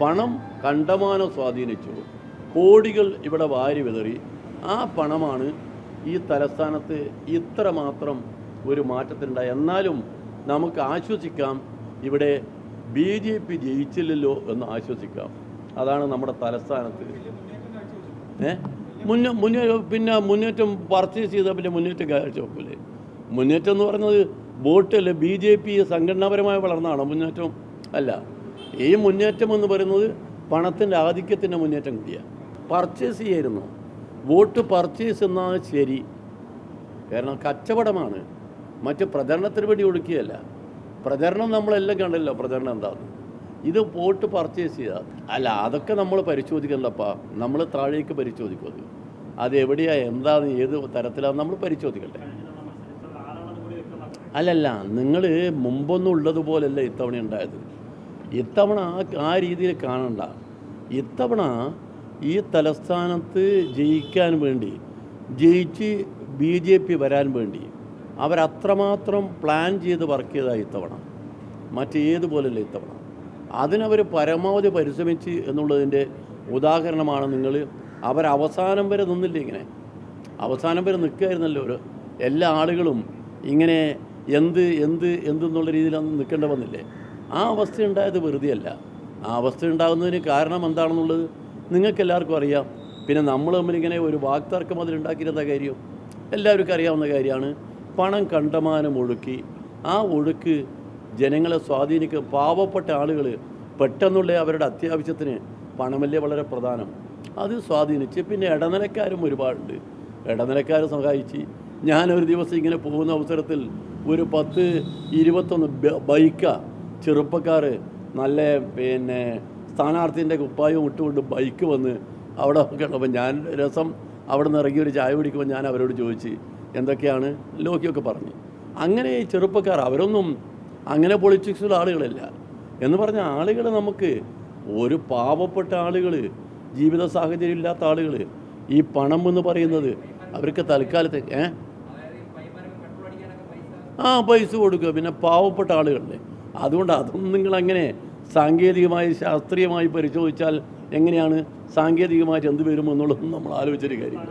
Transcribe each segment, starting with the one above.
പണം കണ്ടമാനം സ്വാധീനിച്ചു. കോടികൾ ഇവിടെ വാരി വിതറി. ആ പണമാണ് ഈ തലസ്ഥാനത്ത് ഇത്ര മാത്രം ഒരു മാറ്റത്തിനുണ്ടായി. എന്നാലും നമുക്ക് ആശ്വസിക്കാം ഇവിടെ ബി ജെ പി ജയിച്ചില്ലല്ലോ എന്ന് ആശ്വസിക്കാം. അതാണ് നമ്മുടെ തലസ്ഥാനത്ത്. ഏ? മുന്നേ മുന്നേ പിന്നെ മുന്നേറ്റം പർച്ചേസ് ചെയ്ത പിന്നെ മുന്നേറ്റം കാഴ്ച വെക്കൂലേ മുന്നേറ്റം എന്ന് പറയുന്നത് വോട്ടല്ലേ? ബി ജെ പി സംഘടനാപരമായി വളർന്നതാണോ മുന്നേറ്റം? അല്ല. ഈ മുന്നേറ്റം എന്ന് പറയുന്നത് പണത്തിന്റെ ആധിക്യത്തിന്റെ മുന്നേറ്റം കൂടിയാണ്. പർച്ചേസ് ചെയ്യായിരുന്നു. വോട്ട് പർച്ചേസ് എന്നാൽ ശരി. കാരണം കച്ചവടമാണ്. മറ്റ് പ്രചരണത്തിന് വേണ്ടി ഒടുക്കുകയല്ല. പ്രചരണം നമ്മളെല്ലാം കണ്ടല്ലോ. പ്രചരണം എന്താന്ന്. ഇത് വോട്ട് പർച്ചേസ് ചെയ്യുക അല്ല അതൊക്കെ നമ്മൾ പരിശോധിക്കണ്ടപ്പാ. നമ്മൾ താഴേക്ക് പരിശോധിക്കും അത്. അത് എവിടെയാ എന്താന്ന് ഏത് തരത്തിലാണ് നമ്മൾ പരിശോധിക്കട്ടെ അല്ലല്ല നിങ്ങൾ മുമ്പൊന്നും ഉള്ളതുപോലല്ല ഇത്തവണ ഉണ്ടായത്. ഇത്തവണ ആ രീതിയിൽ കാണണ്ട. ഇത്തവണ ഈ തലസ്ഥാനത്ത് ജയിക്കാൻ വേണ്ടി ജയിച്ച് ബി ജെ പി വരാൻ വേണ്ടി അവരത്രമാത്രം പ്ലാൻ ചെയ്ത് വർക്ക് ചെയ്താൽ ഇത്തവണ. മറ്റേതുപോലല്ല ഇത്തവണ. അതിനവർ പരമാവധി പരിശ്രമിച്ച് എന്നുള്ളതിന്റെ ഉദാഹരണമാണ് നിങ്ങൾ. അവസാനം വരെ നിന്നില്ല ഇങ്ങനെ? അവസാനം വരെ നിൽക്കുകയായിരുന്നല്ലോ ഒരു എല്ലാ ആളുകളും ഇങ്ങനെ എന്ത് എന്ത് എന്തെന്നുള്ള രീതിയിൽ അന്ന് നിൽക്കേണ്ട വന്നില്ലേ? ആ അവസ്ഥ ഉണ്ടായത് വെറുതെയല്ല. ആ അവസ്ഥ ഉണ്ടാകുന്നതിന് കാരണം എന്താണെന്നുള്ളത് നിങ്ങൾക്ക് എല്ലാവർക്കും അറിയാം. പിന്നെ നമ്മൾ തമ്മിൽ ഇങ്ങനെ ഒരു വാക്തർക്കം അതിലുണ്ടാക്കിയിരുന്ന കാര്യം എല്ലാവർക്കും അറിയാവുന്ന കാര്യമാണ്. പണം കണ്ടമാനം ഒഴുക്കി. ആ ഒഴുക്ക് ജനങ്ങളെ സ്വാധീനിക്കുക പാവപ്പെട്ട ആളുകൾ പെട്ടെന്നുള്ള അവരുടെ അത്യാവശ്യത്തിന് പണമല്ലേ വളരെ പ്രധാനം. അത് സ്വാധീനിച്ച് പിന്നെ ഇടനിലക്കാരും ഒരുപാടുണ്ട്. ഇടനിലക്കാർ സഹായിച്ച് ഞാനൊരു ദിവസം ഇങ്ങനെ പോകുന്ന അവസരത്തിൽ ഒരു പത്ത് ഇരുപത്തൊന്ന് ബൈക്കാണ് ബൈക്ക ചെറുപ്പക്കാർ നല്ല പിന്നെ സ്ഥാനാർത്ഥിന്റെ കുപ്പായവും ഇട്ടുകൊണ്ട് ബൈക്ക് വന്ന് അവിടെ കണ്ടപ്പോൾ ഞാൻ രസം അവിടെ നിന്ന് ഇറങ്ങി ഒരു ചായ കുടിക്കുമ്പോൾ ഞാൻ അവരോട് ചോദിച്ച് എന്തൊക്കെയാണ്? ലോക്കിയൊക്കെ പറഞ്ഞു. അങ്ങനെ ചെറുപ്പക്കാർ അവരൊന്നും അങ്ങനെ പൊളിറ്റിക്സുള്ള ആളുകളല്ല. എന്ന് പറഞ്ഞ ആളുകൾ നമുക്ക് ഒരു പാവപ്പെട്ട ആളുകൾ ജീവിത സാഹചര്യം ഇല്ലാത്ത ആളുകൾ ഈ പണം എന്ന് പറയുന്നത് അവർക്ക് തൽക്കാലത്ത് ഏ? ആ പൈസ കൊടുക്കുക. പിന്നെ പാവപ്പെട്ട ആളുകളല്ലേ? അതുകൊണ്ട് അതൊന്നും നിങ്ങൾ അങ്ങനെ സാങ്കേതികമായി ശാസ്ത്രീയമായി പരിശോധിച്ചാൽ എങ്ങനെയാണ് സാങ്കേതികമായിട്ട് എന്ത് വരും എന്നുള്ളതും നമ്മൾ ആലോചിച്ചൊരു കാര്യം?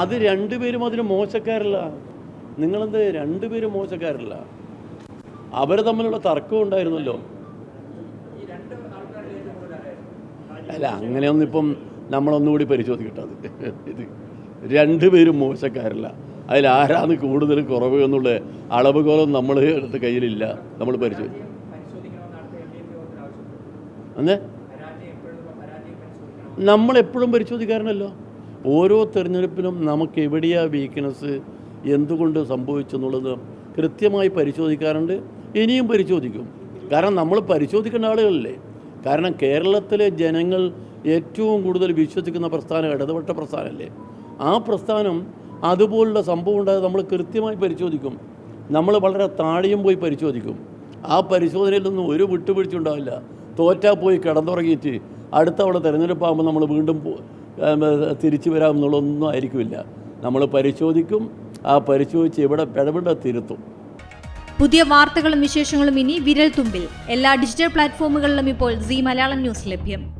അത് രണ്ടുപേരും അതിന് മോശക്കാരല്ല. നിങ്ങളെന്ത് രണ്ടുപേരും മോശക്കാരല്ല. അവർ തമ്മിലുള്ള തർക്കം ഉണ്ടായിരുന്നല്ലോ. അല്ല അങ്ങനെയൊന്നും ഇപ്പം നമ്മളൊന്നുകൂടി പരിശോധിക്കട്ടെ അത്. ഇത് രണ്ടുപേരും മോശക്കാരല്ല. അതിൽ ആരാണ് കൂടുതൽ കുറവ് എന്നുള്ള അളവുകോലം നമ്മൾ എടുത്ത് കയ്യിലില്ല. നമ്മൾ പരിശോധിക്കും അന്നേ? നമ്മളെപ്പോഴും പരിശോധിക്കാറുണ്ടല്ലോ. ഓരോ തിരഞ്ഞെടുപ്പിലും നമുക്ക് എവിടെയാ വീക്ക്നെസ് എന്തുകൊണ്ട് സംഭവിച്ചെന്നുള്ളത് കൃത്യമായി പരിശോധിക്കാറുണ്ട്. ഇനിയും പരിശോധിക്കും. കാരണം നമ്മൾ പരിശോധിക്കേണ്ട ആളുകളല്ലേ. കാരണം കേരളത്തിലെ ജനങ്ങൾ ഏറ്റവും കൂടുതൽ വിശ്വസിക്കുന്ന പ്രസ്ഥാനം ഇടതുപക്ഷ പ്രസ്ഥാനമല്ലേ? ആ പ്രസ്ഥാനം അതുപോലുള്ള സംഭവം ഉണ്ടായത് നമ്മൾ കൃത്യമായി പരിശോധിക്കും. നമ്മൾ വളരെ താഴെയും പോയി പരിശോധിക്കും. ആ പരിശോധനയിൽ നിന്നും ഒരു വിട്ടുവീഴ്ച ഉണ്ടാവില്ല തോറ്റാ പോയി കിടന്നുറങ്ങിയിട്ട് അടുത്ത അവിടെ തിരഞ്ഞെടുപ്പാകുമ്പോൾ നമ്മൾ വീണ്ടും തിരിച്ചു വരാമെന്നുള്ളതൊന്നും ആയിരിക്കില്ല നമ്മൾ പരിശോധിക്കും. ആ പരിശോധിച്ച് ഇവിടെ പിഴവിട തിരുത്തും. പുതിയ വാർത്തകളും വിശേഷങ്ങളും ഇനി വിരൽ തുമ്പിൽ എല്ലാ ഡിജിറ്റൽ പ്ലാറ്റ്ഫോമുകളിലും ഇപ്പോൾ സി മലയാളം ന്യൂസ് ലഭ്യം.